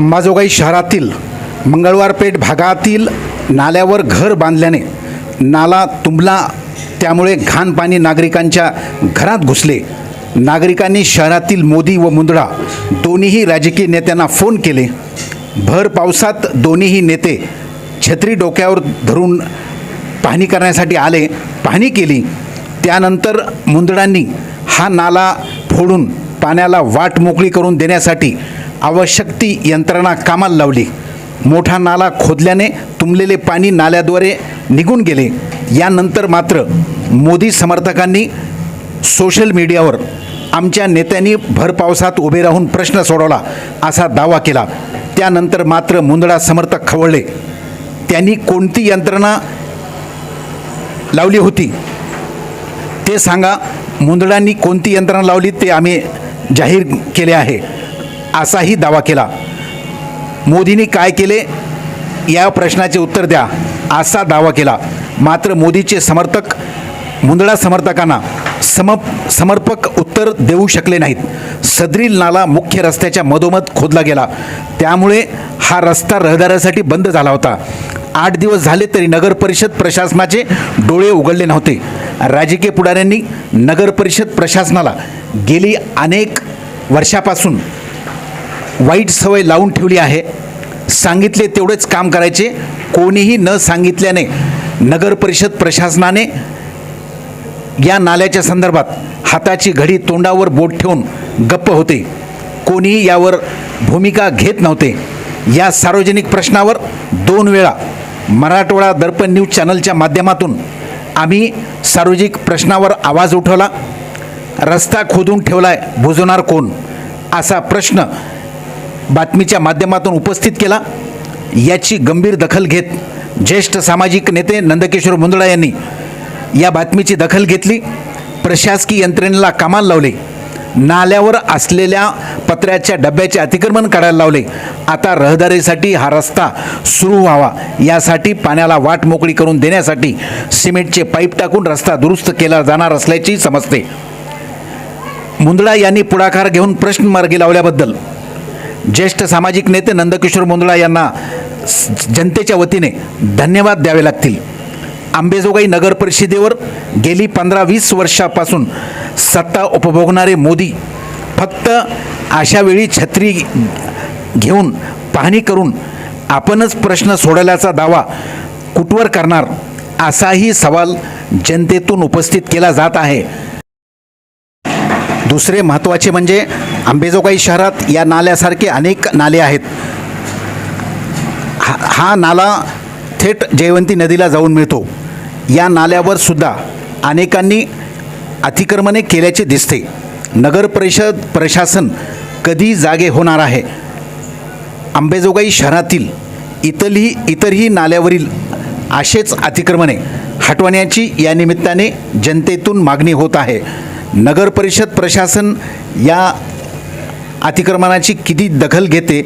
अंबाजोगाई शहरातील मंगळवारपेठ भागातील नाल्यावर घर बांधल्याने नाला तुंबला. त्यामुळे घाण पाणी नागरिकांच्या घरात घुसले. नागरिकांनी शहरातील मोदी व मुंदडा दोन्हीही राजकीय नेत्यांना फोन केले. भर पावसात दोन्हीही नेते छत्री डोक्यावर धरून पाहणी करण्यासाठी आले. पाहणी केली. त्यानंतर मुंदडांनी हा नाला फोडून पाण्याला वाट मोकळी करून देण्यासाठी आवश्यक ती यंत्रणा कामाला लावली. मोठा नाला खोदल्याने तुंबलेले पाणी नाल्याद्वारे निघून गेले. यानंतर मात्र मोदी समर्थकांनी सोशल मीडियावर आमच्या नेत्यांनी भर पावसात उभे राहून प्रश्न सोडवला असा दावा केला. त्यानंतर मात्र मुंदडा समर्थक खवळले. त्यांनी कोणती यंत्रणा लावली होती? ते सांगा. मुंदडांनी कोणती यंत्रणा लावली ते आम्ही जाहीर केले आहे. असाही दावा केला. मोदींनी काय केले? या प्रश्नाचे उत्तर द्या. असा दावा केला. मात्र मोदीचे समर्थक मुंदडा समर्थकांना सम समर्पक उत्तर देऊ शकले नाहीत. सदरील नाला मुख्य रस्त्याच्या मधोमध खोदला गेला. त्यामुळे हा रस्ता रहदाऱ्यासाठी बंद झाला होता. आठ दिवस झाले तरी नगर परिषद प्रशासनाचे डोळे उघडले नव्हते. राजकीय पुढाऱ्यांनी नगर परिषद प्रशासनाला गेली अनेक वर्षापासून वाईट सवय लावून ठेवली आहे. सांगितले तेवढेच काम करायचे. कोणीही न सांगितल्याने नगर परिषद प्रशासनाने या नाल्याच्या संदर्भात हाताची घडी तोंडावर बोट ठेवून गप्प होते. कोणीही यावर भूमिका घेत नव्हते. या सार्वजनिक प्रश्नावर दोन वेळा मराठवाडा दर्पण न्यूज चॅनलच्या माध्यमातून आम्ही सार्वजनिक प्रश्नावर आवाज उठवला. रस्ता खोदून ठेवलाय बुजवणार कोण? असा प्रश्न बातमीच्या माध्यमातून उपस्थित केला. याची गंभीर दखल घेत ज्येष्ठ सामाजिक नेते नंदकिशोर मुंदडा यांनी या बातमीची दखल घेतली. प्रशासकीय यंत्रणेला कामाला लावले. नाल्यावर असलेल्या पत्र्याच्या डब्याचे अतिक्रमण काढायला लावले. आता रहदारीसाठी हा रस्ता सुरू व्हावा. यासाठी पाण्याला वाट मोकळी करून देण्यासाठी सिमेंटचे पाईप टाकून रस्ता दुरुस्त केला जाणार असल्याची समजते. मुंदडा यांनी पुढाकार घेऊन प्रश्न मार्गी लावल्याबद्दल ज्येष्ठ सामाजिक नेते नंदकिशोर मुंदळा यांना जनतेच्या वतीने धन्यवाद द्यावे लागतील. आंबेजोगाई नगर परिषदेवर गेली पंधरा वीस वर्षापासून सत्ता उपभोगणारे मोदी फक्त अशा वेळी छत्री घेऊन पाहणी करून आपणच प्रश्न सोडवल्याचा दावा कुठवर करणार असाही सवाल जनतेतून उपस्थित केला जात आहे. दुसरे महत्त्वाचे म्हणजे आंबेजोगाई शहरात या नाल्यासारखे अनेक नाले आहेत. हा हा नाला थेट जयवंती नदीला जाऊन मिळतो. या नाल्यावर सुद्धा अनेकांनी अतिक्रमणे केल्याचे दिसते. नगर परिषद प्रशासन कधी जागे होणार आहे? आंबेजोगाई शहरातील इतरही इतरही नाल्यावरील असेच अतिक्रमणे हटवण्याची या निमित्ताने जनतेतून मागणी होत आहे. नगर परिषद प्रशासन या अतिक्रमणाची किती दखल घेते